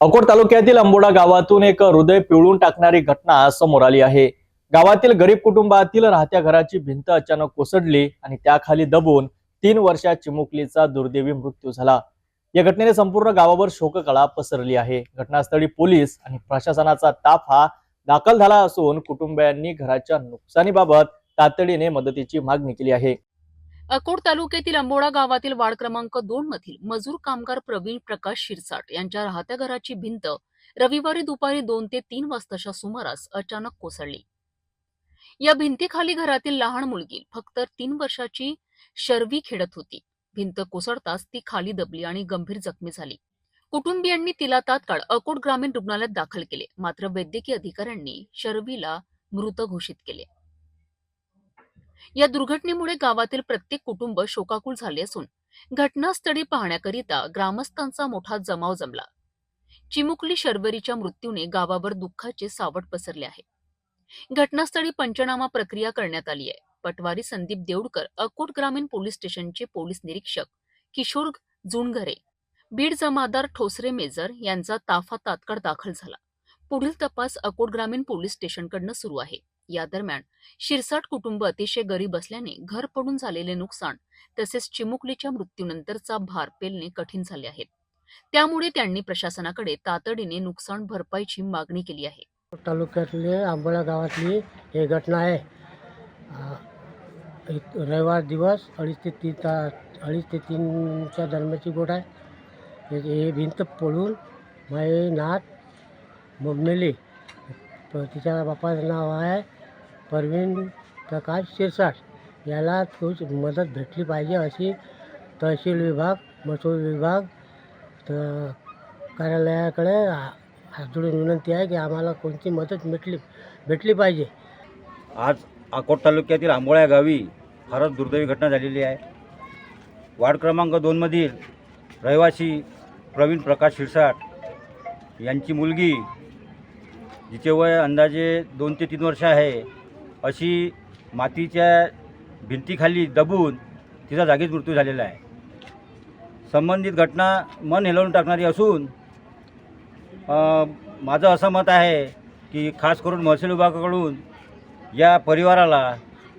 अकोट तालुक्यातील अंबोडा गावातून एक हृदय पिळून टाकणारी घटना समोर आली आहे. गावातील गरीब कुटुंबातील राहत्या घराची भिंत अचानक कोसळली आणि त्याखाली दबून तीन वर्षात चिमुकलीचा दुर्दैवी मृत्यू झाला. या घटनेने संपूर्ण गावावर शोककळा पसरली आहे. घटनास्थळी पोलीस आणि प्रशासनाचा ताफा दाखल झाला असून कुटुंबियांनी घराच्या नुकसानीबाबत तातडीने मदतीची मागणी केली आहे. अकोट तालुक्यातील अंबोडा गावातील वार्ड क्रमांक दोन मधील मजूर कामगार प्रवीण प्रकाश शिरसाट यांच्या राहत्या घराची भिंत रविवारी दुपारी दोन ते तीन वाजताच्या सुमारास अचानक कोसळली. या भिंतीखाली घरातील लहान मुलगी फक्त तीन वर्षाची शर्वी खेळत होती. भिंत कोसळताच ती खाली दबली आणि गंभीर जखमी झाली. कुटुंबियांनी तिला तात्काळ अकोट ग्रामीण रुग्णालयात दाखल केले. मात्र वैद्यकीय अधिकाऱ्यांनी शर्वीला मृत घोषित केले. या दुर्घटनेमुळे गावातील प्रत्येक कुटुंब शोकाकुल झाले असून घटनास्थळी पाहण्याकरिता ग्रामस्थांचा मोठा जमाव जमला. चिमुकली शर्वरीच्या मृत्यूने गावावर दुःखाचे सावट पसरले आहे. घटनास्थळी पंचनामा प्रक्रिया करण्यात आली आहे. पटवारी संदीप देऊडकर अकोट ग्रामीण पोलीस स्टेशनचे पोलीस निरीक्षक किशोर जुणघरे बीड जमादार ठोसरे मेजर यांचा ताफा तात्काळ दाखल झाला. पुढील तपास अकोट ग्रामीण पोलीस स्टेशनकडनं सुरू आहे. या दरम्यान शिरसाट कुटुंब अतिशय गरीब असल्याने घर पडून झालेले नुकसान तसेच चिमुकलीच्या मृत्यूनंतरचा भार पेलणे कठीण झाले आहे. त्यामुळे त्यांनी प्रशासनाकडे तातडीने नुकसान भरपाईची मागणी केली आहे. तालुक्यातले आंबोळा गावातली हे घटना आहे. रविवार दिवस अडीच ते तीन ता अडीच ते तीनच्या दरम्यानची गोट आहे. हे- भिंत पडून माझे नात मेली तिच्या बापाचं नाव आहे परवीन प्रकाश शिरसाट याला तूच मदत भेटली पाहिजे अशी तहसील विभाग महसूल विभाग तर कार्यालयाकडे हा- हात जोडून विनंती आहे की आम्हाला कोणती मदत भेटली भेटली पाहिजे. आज अकोट तालुक्यातील आंबोळ्या गावी फारच दुर्दैवी घटना झालेली आहे. वार्ड क्रमांक दोनमधील रहिवासी प्रवीण प्रकाश शिरसाट यांची मुलगी जिचे वय अंदाजे दोन ते तीन वर्ष आहे अशी मातीच्या भिंतीखाली दबून तिचा जागीच मृत्यू झालेला आहे. संबंधित घटना मन हेलवून टाकणारी असून माझं असं मत आहे की खास करून महसूल विभागाकडून या परिवाराला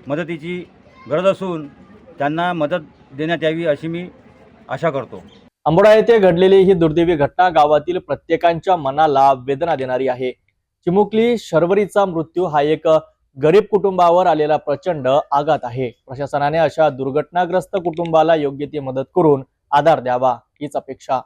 मदतीची गरज असून त्यांना मदत देण्यात यावी अशी मी आशा करतो. अंबोडा येथे घडलेली ही दुर्दैवी घटना गावातील प्रत्येकांच्या मनाला वेदना देणारी आहे. चिमुकली शर्वरीचा मृत्यू हा एक गरीब कुटुंबावर आलेला प्रचंड आघात आहे. प्रशासनाने अशा दुर्घटनाग्रस्त कुटुंबाला योग्य ती मदत करून आधार द्यावा हीच अपेक्षा